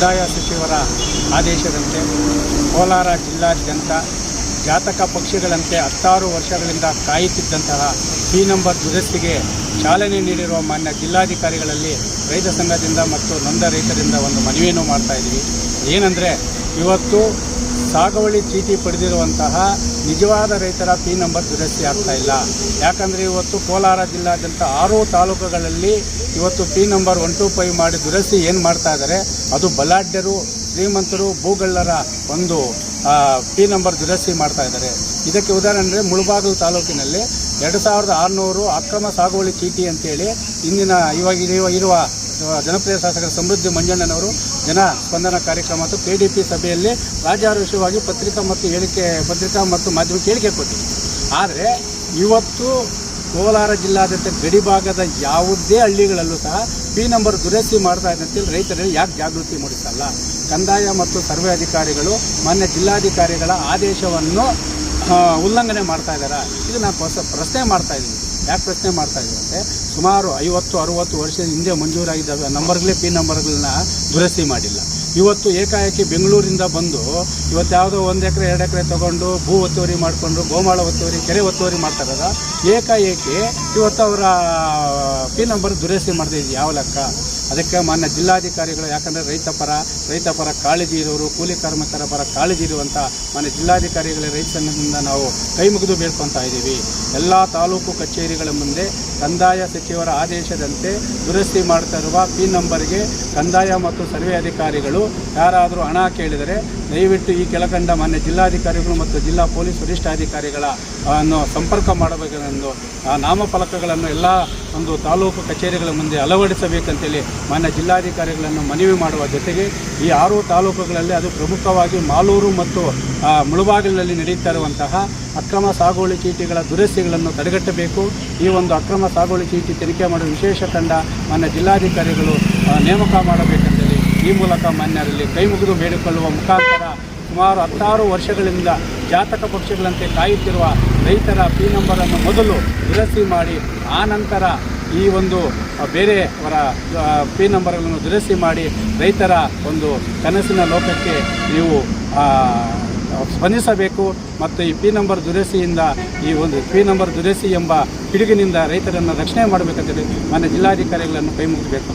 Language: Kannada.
ಕಂದಾಯ ಸಚಿವರ ಆದೇಶದಂತೆ ಕೋಲಾರ ಜಿಲ್ಲಾದ್ಯಂತ ಜಾತಕ ಪಕ್ಷಿಗಳಂತೆ ಹತ್ತಾರು ವರ್ಷಗಳಿಂದ ಕಾಯುತ್ತಿದ್ದಂತಹ ಈ ನಂಬರ್ ದುರಸ್ತಿಗೆ ಚಾಲನೆ ನೀಡಿರುವ ಮಾನ್ಯ ಜಿಲ್ಲಾಧಿಕಾರಿಗಳಲ್ಲಿ ರೈತ ಸಂಘದಿಂದ ಮತ್ತು ನೊಂದ ರೈತರಿಂದ ಒಂದು ಮನವಿಯನ್ನು ಮಾಡ್ತಾ ಇದ್ದೀವಿ. ಏನಂದರೆ ಇವತ್ತು ಸಾಗುವಳಿ ಚೀಟಿ ಪಡೆದಿರುವಂತಹ ನಿಜವಾದ ರೈತರ ಪಿ ನಂಬರ್ ದುರಸ್ತಿ ಆಗ್ತಾ ಇಲ್ಲ. ಯಾಕಂದರೆ ಇವತ್ತು ಕೋಲಾರ ಜಿಲ್ಲಾದ್ಯಂತ ಆರು ತಾಲೂಕುಗಳಲ್ಲಿ ಇವತ್ತು P number one two five ಮಾಡಿ ದುರಸ್ತಿ ಏನು ಮಾಡ್ತಾ ಇದ್ದಾರೆ ಅದು ಬಲಾಢ್ಯರು, ಶ್ರೀಮಂತರು, ಭೂಗಳ್ಳರ ಒಂದು ಪಿ ನಂಬರ್ ದುರಸ್ತಿ ಮಾಡ್ತಾ ಇದ್ದಾರೆ ಇದಕ್ಕೆ ಉದಾಹರಣೆ ಅಂದರೆ ಮುಳಬಾಗಿಲು ತಾಲೂಕಿನಲ್ಲಿ ಎರಡು ಸಾವಿರದ ಆರುನೂರು ಅಕ್ರಮ ಸಾಗುವಳಿ ಚೀಟಿ ಅಂತೇಳಿ ಇಂದಿನ ಇವಾಗ ಇರುವ ಜನಪ್ರಿಯ ಶಾಸಕರ ಸಮೃದ್ಧಿ ಮಂಜಣ್ಣನವರು ಜನ ಸ್ಪಂದನ ಕಾರ್ಯಕ್ರಮ ಮತ್ತು ಕೆ ಸಭೆಯಲ್ಲಿ ರಾಜ್ಯಾರೋಷವಾಗಿ ಪತ್ರಿಕಾ ಮತ್ತು ಹೇಳಿಕೆ, ಪತ್ರಿಕಾ ಮತ್ತು ಮಾಧ್ಯಮಕ್ಕೆ ಹೇಳಿಕೆ ಕೊಟ್ಟಿದೆ ಆದರೆ ಇವತ್ತು ಕೋಲಾರ ಜಿಲ್ಲಾದ್ಯಂತ ಗಡಿ ಭಾಗದ ಯಾವುದೇ ಹಳ್ಳಿಗಳಲ್ಲೂ ಸಹ ಪಿ ನಂಬರ್ ದುರಸ್ತಿ ಮಾಡ್ತಾ ಇದ್ದಂತೆ ರೈತರಲ್ಲಿ ಯಾಕೆ ಜಾಗೃತಿ ಮೂಡಿಸಲ್ಲ? ಕಂದಾಯ ಮತ್ತು ಸರ್ವೆ ಅಧಿಕಾರಿಗಳು, ಮಾನ್ಯ ಜಿಲ್ಲಾಧಿಕಾರಿಗಳ ಆದೇಶವನ್ನು ಉಲ್ಲಂಘನೆ ಮಾಡ್ತಾ ಇದ್ದಾರಾ? ಇದು ನಾನು ಪ್ರಶ್ನೆ ಮಾಡ್ತಾ ಇದ್ದೀನಿ. ಯಾಕೆ ಪ್ರಶ್ನೆ ಮಾಡ್ತಾ ಇದ್ದೀವಿ ಸುಮಾರು ಐವತ್ತು, ಅರುವತ್ತು ವರ್ಷದ ಹಿಂದೆ ಮಂಜೂರಾಗಿದ್ದ ನಂಬರ್ಗಳೇ ಪಿ ನಂಬರ್ಗಳನ್ನ ದುರಸ್ತಿ ಮಾಡಿಲ್ಲ. ಇವತ್ತು ಏಕಾಏಕಿ ಬೆಂಗಳೂರಿಂದ ಬಂದು ಇವತ್ತು ಯಾವುದೋ ಒಂದು ಎಕರೆ, ಎರಡು ಎಕರೆ ತಗೊಂಡು ಭೂ ಒತ್ತುವರಿ ಮಾಡಿಕೊಂಡು ಗೋಮಾಳ ಒತ್ತುವರಿ, ಕೆರೆ ಒತ್ತುವರಿ ಮಾಡ್ತಾ ಇರೋದ ಏಕಾಏಕಿ ಇವತ್ತು ಅವರ ಪಿ ನಂಬರ್ ದುರಸ್ತಿ ಮಾಡ್ತಾ ಯಾವ ಲೆಕ್ಕ? ಅದಕ್ಕೆ ಮಾನ್ಯ ಜಿಲ್ಲಾಧಿಕಾರಿಗಳು, ಯಾಕಂದರೆ ರೈತ ಪರ ರೈತ ಪರ ಕಾಳಜಿ ಇರೋರು, ಕೂಲಿ ಕಾರ್ಮಿಕರ ಪರ ಕಾಳಜಿ ಇರುವಂಥ ಮಾನ್ಯ ಜಿಲ್ಲಾಧಿಕಾರಿಗಳ ರೈತ ಸಂಘದಿಂದ ನಾವು ಕೈ ಮುಗಿದು ಬೇಡ್ಕೊತಾ ಇದ್ದೀವಿ. ಎಲ್ಲ ತಾಲೂಕು ಕಚೇರಿಗಳ ಮುಂದೆ ಕಂದಾಯ ಸಚಿವರ ಆದೇಶದಂತೆ ದುರಸ್ತಿ ಮಾಡ್ತಾ ಇರುವ ಪಿ ನಂಬರ್ಗೆ ಕಂದಾಯ ಮತ್ತು ಸರ್ವೆ ಅಧಿಕಾರಿಗಳು ಯಾರಾದರೂ ಹಣ ಕೇಳಿದರೆ ದಯವಿಟ್ಟು ಈ ಕೆಳಕಂಡ ಮಾನ್ಯ ಜಿಲ್ಲಾಧಿಕಾರಿಗಳು ಮತ್ತು ಜಿಲ್ಲಾ ಪೊಲೀಸ್ ವರಿಷ್ಠಾಧಿಕಾರಿಗಳ ಅನ್ನು ಸಂಪರ್ಕ ಮಾಡಬೇಕೆಂದು ನಾಮಫಲಕಗಳನ್ನು ಎಲ್ಲ ಒಂದು ತಾಲೂಕು ಕಚೇರಿಗಳ ಮುಂದೆ ಅಳವಡಿಸಬೇಕಂತೇಳಿ ಮಾನ್ಯ ಜಿಲ್ಲಾಧಿಕಾರಿಗಳನ್ನು ಮನವಿ ಮಾಡುವ ಜೊತೆಗೆ ಈ ಆರು ತಾಲೂಕುಗಳಲ್ಲಿ ಅದು ಪ್ರಮುಖವಾಗಿ ಮಾಲೂರು ಮತ್ತು ಮುಳುಬಾಗಿಲಿನಲ್ಲಿ ನಡೆಯುತ್ತಾ ಇರುವಂತಹ ಅಕ್ರಮ ಸಾಗುವಳಿ ಚೀಟಿಗಳ ದುರಸ್ತಿಗಳನ್ನು ತಡೆಗಟ್ಟಬೇಕು. ಈ ಒಂದು ಅಕ್ರಮ ಸಾಗುವಳಿ ಚೀಟಿ ತನಿಖೆ ಮಾಡುವ ವಿಶೇಷ ತಂಡ ಮಾನ್ಯ ಜಿಲ್ಲಾಧಿಕಾರಿಗಳು ನೇಮಕ ಮಾಡಬೇಕಂತೇಳಿ ಈ ಮೂಲಕ ಮಾನ್ಯರಲ್ಲಿ ಕೈ ಮುಗಿದು ಬೇಡಿಕೊಳ್ಳುವ ಮುಖಾಂತರ ಸುಮಾರು ಹತ್ತಾರು ವರ್ಷಗಳಿಂದ ಜಾತಕ ಪಕ್ಷಗಳಂತೆ ಕಾಯುತ್ತಿರುವ ರೈತರ ಪಿ ನಂಬರನ್ನು ಮೊದಲು ದುರಸ್ತಿ ಮಾಡಿ, ಆ ನಂತರ ಈ ಒಂದು ಬೇರೆ ಆ, ಪಿ ನಂಬರ್ಗಳನ್ನು ದುರಸ್ತಿ ಮಾಡಿ ರೈತರ ಒಂದು ಕನಸಿನ ಲೋಕಕ್ಕೆ ನೀವು ಸ್ಪಂದಿಸಬೇಕು ಮತ್ತು ಈ ಪಿ ನಂಬರ್ ದುರಸ್ತಿಯಿಂದ ಈ ಒಂದು ಪಿ ನಂಬರ್ ದುರಸ್ತಿ ಎಂಬ ಪಿಡುಗಿನಿಂದ ರೈತರನ್ನು ರಕ್ಷಣೆ ಮಾಡಬೇಕಂತೇಳಿ ಮಾನ್ಯ ಜಿಲ್ಲಾಧಿಕಾರಿಗಳನ್ನು ಕೈ ಮುಗಿಬೇಕು